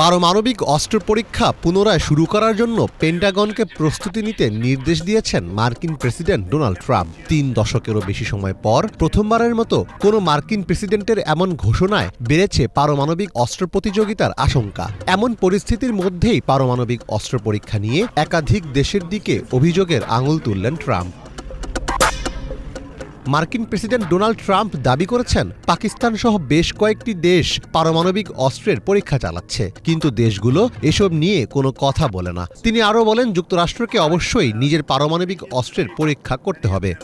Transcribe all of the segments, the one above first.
পারমাণবিক অস্ত্র পরীক্ষা পুনরায় শুরু করার জন্য পেন্টাগনকে প্রস্তুতি নিতে নির্দেশ দিয়েছেন মার্কিন প্রেসিডেন্ট ডোনাল্ড ট্রাম্প। তিন দশকেরও বেশি সময় পর প্রথমবারের মতো কোনো মার্কিন প্রেসিডেন্টের এমন ঘোষণায় বেড়েছে পারমাণবিক অস্ত্র প্রতিযোগিতার আশঙ্কা। এমন পরিস্থিতির মধ্যেই পারমাণবিক অস্ত্র পরীক্ষা নিয়ে একাধিক দেশের দিকে অভিযোগের আঙুল তুললেন ট্রাম্প। মার্কিন প্রেসিডেন্ট ডোনাল্ড ট্রাম্প দাবি করেছেন পাকিস্তান সহ বেশ কয়েকটি দেশ পারমাণবিক অস্ত্রের পরীক্ষা চালাচ্ছে। কিন্তু দেশগুলো এসব নিয়ে কোনো কথা বলে না। তিনি আরও বলেন, যুক্তরাষ্ট্রকে অবশ্যই নিজের পারমাণবিক অস্ত্রের পরীক্ষা করতে হবে।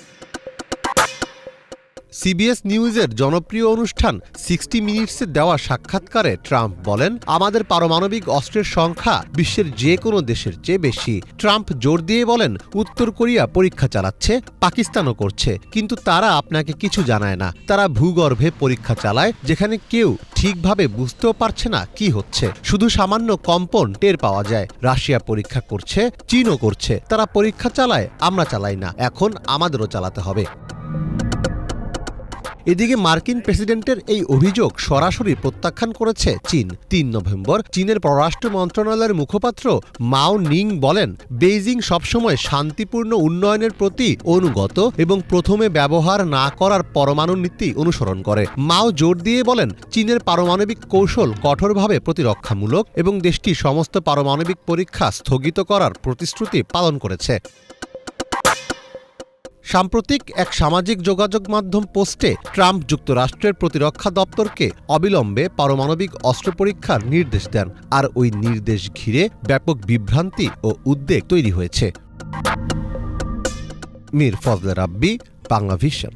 সিবিএস নিউজের জনপ্রিয় অনুষ্ঠান সিক্সটি মিনিটসে দেওয়া সাক্ষাৎকারে ট্রাম্প বলেন, আমাদের পারমাণবিক অস্ত্রের সংখ্যা বিশ্বের যে কোনো দেশের চেয়ে বেশি। ট্রাম্প জোর দিয়ে বলেন, উত্তর কোরিয়া পরীক্ষা চালাচ্ছে, পাকিস্তানও করছে, কিন্তু তারা আপনাকে কিছু জানায় না। তারা ভূগর্ভে পরীক্ষা চালায়, যেখানে কেউ ঠিকভাবে বুঝতেও পারছে না কি হচ্ছে। শুধু সামান্য কম্পন টের পাওয়া যায়। রাশিয়া পরীক্ষা করছে, চীনও করছে। তারা পরীক্ষা চালায়, আমরা চালাই না। এখন আমাদেরও চালাতে হবে। এদিকে মার্কিন প্রেসিডেন্টের এই অভিযোগ সরাসরি প্রত্যাখ্যান করেছে চীন। তিন নভেম্বর চীনের পররাষ্ট্র মন্ত্রণালয়ের মুখপাত্র মাও নিং বলেন, বেইজিং সবসময় শান্তিপূর্ণ উন্নয়নের প্রতি অনুগত এবং প্রথমে ব্যবহার না করার পরমাণু নীতি অনুসরণ করে। মাও জোর দিয়ে বলেন, চীনের পারমাণবিক কৌশল কঠোরভাবে প্রতিরক্ষামূলক এবং দেশটি সমস্ত পারমাণবিক পরীক্ষা স্থগিত করার প্রতিশ্রুতি পালন করেছে। সাম্প্রতিক এক সামাজিক যোগাযোগ মাধ্যম পোস্টে ট্রাম্প যুক্তরাষ্ট্রের প্রতিরক্ষা দপ্তরকে অবিলম্বে পারমাণবিক অস্ত্র পরীক্ষার নির্দেশ দেন। আর ওই নির্দেশ ঘিরে ব্যাপক বিভ্রান্তি ও উদ্বেগ তৈরি হয়েছে। মীর ফজলে রাব্বি বাংলা ভিশন